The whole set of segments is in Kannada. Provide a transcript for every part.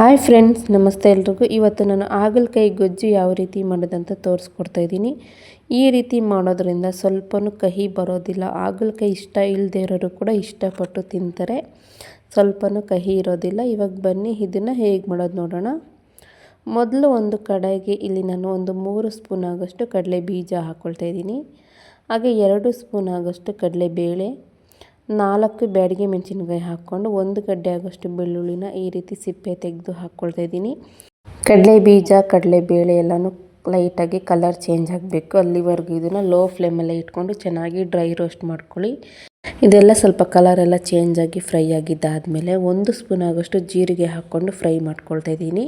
ಹಾಯ್ ಫ್ರೆಂಡ್ಸ್, ನಮಸ್ತೆ ಎಲ್ರಿಗೂ. ಇವತ್ತು ನಾನು ಹಾಗಲಕಾಯಿ ಗೊಜ್ಜು ಯಾವ ರೀತಿ ಮಾಡೋದಂತ ತೋರಿಸ್ಕೊಡ್ತಾ ಇದ್ದೀನಿ. ಈ ರೀತಿ ಮಾಡೋದ್ರಿಂದ ಸ್ವಲ್ಪನೂ ಕಹಿ ಬರೋದಿಲ್ಲ. ಹಾಗಲಕಾಯಿ ಇಷ್ಟ ಇಲ್ಲದೆ ಇರೋರು ಕೂಡ ಇಷ್ಟಪಟ್ಟು ತಿಂತಾರೆ. ಸ್ವಲ್ಪನೂ ಕಹಿ ಇರೋದಿಲ್ಲ. ಇವಾಗ ಬನ್ನಿ, ಇದನ್ನು ಹೇಗೆ ಮಾಡೋದು ನೋಡೋಣ. ಮೊದಲು ಒಂದು ಕಡೆಗೆ ಇಲ್ಲಿ ನಾನು ಒಂದು ಮೂರು ಸ್ಪೂನ್ ಆಗೋಷ್ಟು ಕಡಲೆ ಬೀಜ ಹಾಕ್ಕೊಳ್ತಾ ಇದ್ದೀನಿ. ಹಾಗೆ ಎರಡು ಸ್ಪೂನ್ ಆಗೋಷ್ಟು ಕಡಲೆಬೇಳೆ ನಾಲ್ಕು ಬ್ಯಾಡಿಗೆ ಮೆಣಸಿನ್ಕಾಯಿ ಹಾಕ್ಕೊಂಡು ಒಂದು ಗಡ್ಡೆ ಆಗೋಷ್ಟು ಬೆಳ್ಳುಳ್ಳಿನ ಈ ರೀತಿ ಸಿಪ್ಪೆ ತೆಗೆದು ಹಾಕ್ಕೊಳ್ತಾ ಇದ್ದೀನಿ. ಕಡಲೆ ಬೀಜ, ಕಡಲೆ ಬೇಳೆ ಎಲ್ಲನೂ ಲೈಟಾಗಿ ಕಲರ್ ಚೇಂಜ್ ಆಗಬೇಕು. ಅಲ್ಲಿವರೆಗೂ ಇದನ್ನು ಲೋ ಫ್ಲೇಮಲ್ಲೇ ಇಟ್ಕೊಂಡು ಚೆನ್ನಾಗಿ ಡ್ರೈ ರೋಸ್ಟ್ ಮಾಡ್ಕೊಳ್ಳಿ. ಇದೆಲ್ಲ ಸ್ವಲ್ಪ ಕಲರ್ ಎಲ್ಲ ಚೇಂಜ್ ಆಗಿ ಫ್ರೈ ಆಗಿದ್ದಾದಮೇಲೆ ಒಂದು ಸ್ಪೂನ್ ಆಗೋಷ್ಟು ಜೀರಿಗೆ ಹಾಕ್ಕೊಂಡು ಫ್ರೈ ಮಾಡ್ಕೊಳ್ತಾ ಇದ್ದೀನಿ.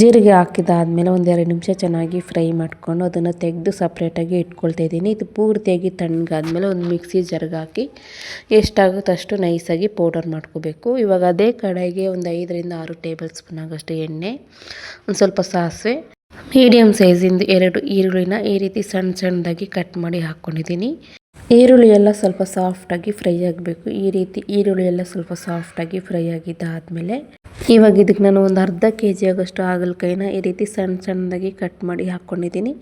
ಜೀರಿಗೆ ಹಾಕಿದ್ದಾದಮೇಲೆ ಒಂದೆರಡು ನಿಮಿಷ ಚೆನ್ನಾಗಿ ಫ್ರೈ ಮಾಡಿಕೊಂಡು ಅದನ್ನು ತೆಗೆದು ಸಪ್ರೇಟಾಗಿ ಇಟ್ಕೊಳ್ತಾ ಇದ್ದೀನಿ. ಇದು ಪೂರ್ತಿಯಾಗಿ ತಣ್ಣಗಾದ್ಮೇಲೆ ಒಂದು ಮಿಕ್ಸಿ ಜರ್ಗೆ ಹಾಕಿ ಎಷ್ಟಾಗುತ್ತೋ ಅಷ್ಟು ನೈಸಾಗಿ ಪೌಡರ್ ಮಾಡ್ಕೋಬೇಕು. ಇವಾಗ ಅದೇ ಕಡೆಗೆ ಒಂದು ಐದರಿಂದ ಆರು ಟೇಬಲ್ ಸ್ಪೂನ್ ಆಗೋಷ್ಟು ಎಣ್ಣೆ, ಒಂದು ಸ್ವಲ್ಪ ಸಾಸಿವೆ ಮೀಡಿಯಮ್ ಸೈಜಿಂದ ಎರಡು ಈರುಳ್ಳಿನ ಈ ರೀತಿ ಸಣ್ಣ ಸಣ್ಣದಾಗಿ ಕಟ್ ಮಾಡಿ ಹಾಕ್ಕೊಂಡಿದ್ದೀನಿ ಈರುಳ್ಳಿ ಎಲ್ಲ ಸ್ವಲ್ಪ ಸಾಫ್ಟಾಗಿ ಫ್ರೈ ಆಗಬೇಕು. ಈ ರೀತಿ ಈರುಳ್ಳಿ ಎಲ್ಲ ಸ್ವಲ್ಪ ಸಾಫ್ಟಾಗಿ ಫ್ರೈ ಆಗಿದ್ದಾದಮೇಲೆ ಇವಾಗ ಇದಕ್ಕೆ ನಾನು ಒಂದು ಅರ್ಧ ಕೆ ಜಿ ಆಗೋಷ್ಟು ಹಾಗಲಕಾಯಿನ ಈ ರೀತಿ ಸಣ್ಣ ಸಣ್ಣದಾಗಿ ಕಟ್ ಮಾಡಿ ಹಾಕ್ಕೊಂಡಿದ್ದೀನಿ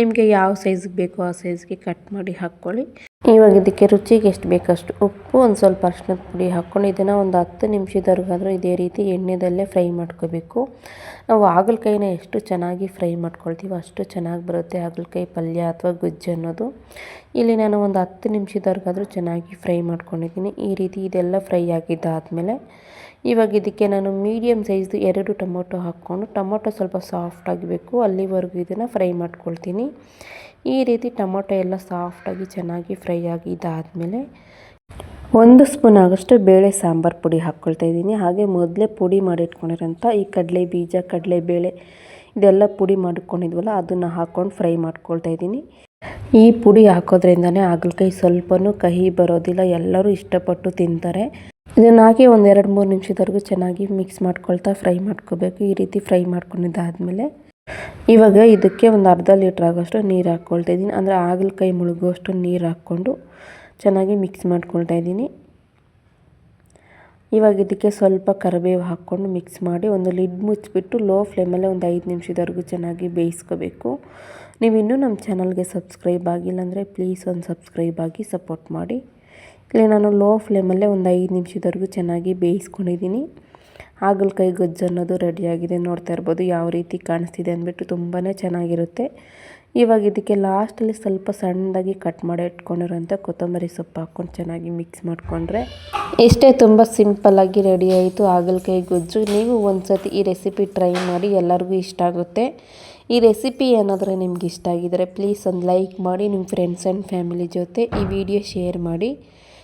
ನಿಮಗೆ ಯಾವ ಸೈಜ್ಗೆ ಬೇಕೋ ಆ ಸೈಜ್ಗೆ ಕಟ್ ಮಾಡಿ ಹಾಕ್ಕೊಳ್ಳಿ. ಇವಾಗ ಇದಕ್ಕೆ ರುಚಿಗೆ ಎಷ್ಟು ಬೇಕಷ್ಟು ಉಪ್ಪು, ಒಂದು ಸ್ವಲ್ಪ ಅರ್ಶಿನದ ಪುಡಿ ಹಾಕ್ಕೊಂಡು ಇದನ್ನು ಒಂದು ಹತ್ತು ನಿಮಿಷದವರೆಗಾದರೂ ಇದೇ ರೀತಿ ಎಣ್ಣೆದಲ್ಲೇ ಫ್ರೈ ಮಾಡ್ಕೋಬೇಕು. ನಾವು ಹಾಗಲಕಾಯಿನ ಎಷ್ಟು ಚೆನ್ನಾಗಿ ಫ್ರೈ ಮಾಡ್ಕೊಳ್ತೀವೋ ಅಷ್ಟು ಚೆನ್ನಾಗಿ ಬರುತ್ತೆ ಹಾಗಲಕಾಯಿ ಪಲ್ಯ ಅಥವಾ ಗುಜ್ಜು ಅನ್ನೋದು. ಇಲ್ಲಿ ನಾನು ಒಂದು ಹತ್ತು ನಿಮಿಷದವರೆಗಾದರೂ ಚೆನ್ನಾಗಿ ಫ್ರೈ ಮಾಡ್ಕೊಂಡಿದ್ದೀನಿ. ಈ ರೀತಿ ಇದೆಲ್ಲ ಫ್ರೈ ಆಗಿದ್ದಾದಮೇಲೆ ಇವಾಗ ಇದಕ್ಕೆ ನಾನು ಮೀಡಿಯಮ್ ಸೈಜ್ದು ಎರಡು ಟೊಮೊಟೊ ಹಾಕ್ಕೊಂಡು ಟೊಮೊಟೊ ಸ್ವಲ್ಪ ಸಾಫ್ಟ್ ಆಗಬೇಕು, ಅಲ್ಲಿವರೆಗೂ ಇದನ್ನು ಫ್ರೈ ಮಾಡ್ಕೊಳ್ತೀನಿ. ಈ ರೀತಿ ಟೊಮೊಟೊ ಎಲ್ಲ ಸಾಫ್ಟಾಗಿ ಚೆನ್ನಾಗಿ ಫ್ರೈ ಆಗಿದ್ದಾದಮೇಲೆ ಒಂದು ಸ್ಪೂನ್ ಆಗೋಷ್ಟು ಬೇಳೆ ಸಾಂಬಾರು ಪುಡಿ ಹಾಕ್ಕೊಳ್ತಾ ಇದ್ದೀನಿ. ಹಾಗೆ ಮೊದಲೇ ಪುಡಿ ಮಾಡಿಟ್ಕೊಂಡಿರೋಂಥ ಈ ಕಡಲೆ ಬೀಜ, ಕಡಲೆ ಬೇಳೆ ಇದೆಲ್ಲ ಪುಡಿ ಮಾಡಿಕೊಂಡಿದ್ವಲ್ಲ ಅದನ್ನು ಹಾಕ್ಕೊಂಡು ಫ್ರೈ ಮಾಡ್ಕೊಳ್ತಾ ಇದ್ದೀನಿ. ಈ ಪುಡಿ ಹಾಕೋದ್ರಿಂದನೇ ಹಾಗಲಕಾಯಿ ಸ್ವಲ್ಪನೂ ಕಹಿ ಬರೋದಿಲ್ಲ, ಎಲ್ಲರೂ ಇಷ್ಟಪಟ್ಟು ತಿಂತಾರೆ. ಇದನ್ನು ಹಾಕಿ ಒಂದು ಎರಡು ಮೂರು ನಿಮಿಷದವರೆಗೂ ಚೆನ್ನಾಗಿ ಮಿಕ್ಸ್ ಮಾಡ್ಕೊಳ್ತಾ ಫ್ರೈ ಮಾಡ್ಕೋಬೇಕು. ಈ ರೀತಿ ಫ್ರೈ ಮಾಡ್ಕೊಂಡಿದ್ದಾದಮೇಲೆ ಇವಾಗ ಇದಕ್ಕೆ ಒಂದು ಅರ್ಧ ಲೀಟ್ರ್ ಆಗೋಷ್ಟು ನೀರು ಹಾಕ್ಕೊಳ್ತಾ ಇದ್ದೀನಿ. ಅಂದರೆ ಹಾಗಲಕಾಯಿ ಮುಳುಗುವಷ್ಟು ನೀರು ಹಾಕ್ಕೊಂಡು ಚೆನ್ನಾಗಿ ಮಿಕ್ಸ್ ಮಾಡ್ಕೊಳ್ತಾ ಇದ್ದೀನಿ. ಇವಾಗ ಇದಕ್ಕೆ ಸ್ವಲ್ಪ ಕರಿಬೇವು ಹಾಕ್ಕೊಂಡು ಮಿಕ್ಸ್ ಮಾಡಿ ಒಂದು ಲಿಡ್ ಮುಚ್ಚಿಬಿಟ್ಟು ಲೋ ಫ್ಲೇಮಲ್ಲೇ ಒಂದು ಐದು ನಿಮಿಷದವರೆಗೂ ಚೆನ್ನಾಗಿ ಬೇಯಿಸ್ಕೋಬೇಕು. ನೀವು ಇನ್ನೂ ನಮ್ಮ ಚಾನಲ್ಗೆ ಸಬ್ಸ್ಕ್ರೈಬ್ ಆಗಿಲ್ಲ ಅಂದರೆ ಪ್ಲೀಸ್ ಒಂದು ಸಬ್ಸ್ಕ್ರೈಬ್ ಆಗಿ ಸಪೋರ್ಟ್ ಮಾಡಿ. ಇಲ್ಲಿ ನಾನು ಲೋ ಫ್ಲೇಮಲ್ಲೇ ಒಂದು ಐದು ನಿಮಿಷದವರೆಗೂ ಚೆನ್ನಾಗಿ ಬೇಯಿಸ್ಕೊಂಡಿದ್ದೀನಿ. ಹಾಗಲಕಾಯಿ ಗೊಜ್ಜು ಅನ್ನೋದು ರೆಡಿಯಾಗಿದೆ ನೋಡ್ತಾ ಇರ್ಬೋದು ಯಾವ ರೀತಿ ಕಾಣಿಸ್ತಿದೆ ಅಂದ್ಬಿಟ್ಟು ತುಂಬಾ ಚೆನ್ನಾಗಿರುತ್ತೆ. ಇವಾಗ ಇದಕ್ಕೆ ಲಾಸ್ಟಲ್ಲಿ ಸ್ವಲ್ಪ ಸಣ್ಣದಾಗಿ ಕಟ್ ಮಾಡಿ ಇಟ್ಕೊಂಡಿರೋಂಥ ಕೊತ್ತಂಬರಿ ಸೊಪ್ಪು ಹಾಕ್ಕೊಂಡು ಚೆನ್ನಾಗಿ ಮಿಕ್ಸ್ ಮಾಡಿಕೊಂಡ್ರೆ ಇಷ್ಟೇ ತುಂಬ ಸಿಂಪಲ್ಲಾಗಿ ರೆಡಿ ಆಯಿತು ಹಾಗಲಕಾಯಿ ಗೊಜ್ಜು. ನೀವು ಒಂದು ಸತಿ ಈ ರೆಸಿಪಿ ಟ್ರೈ ಮಾಡಿ ಎಲ್ಲರಿಗೂ ಇಷ್ಟ ಆಗುತ್ತೆ. ಈ ರೆಸಿಪಿ ಏನಾದರೂ ನಿಮ್ಗೆ ಇಷ್ಟ ಆಗಿದರೆ ಪ್ಲೀಸ್ ಒಂದು ಲೈಕ್ ಮಾಡಿ, ನಿಮ್ಮ ಫ್ರೆಂಡ್ಸ್ ಆ್ಯಂಡ್ ಫ್ಯಾಮಿಲಿ ಜೊತೆ ಈ ವಿಡಿಯೋ ಶೇರ್ ಮಾಡಿ.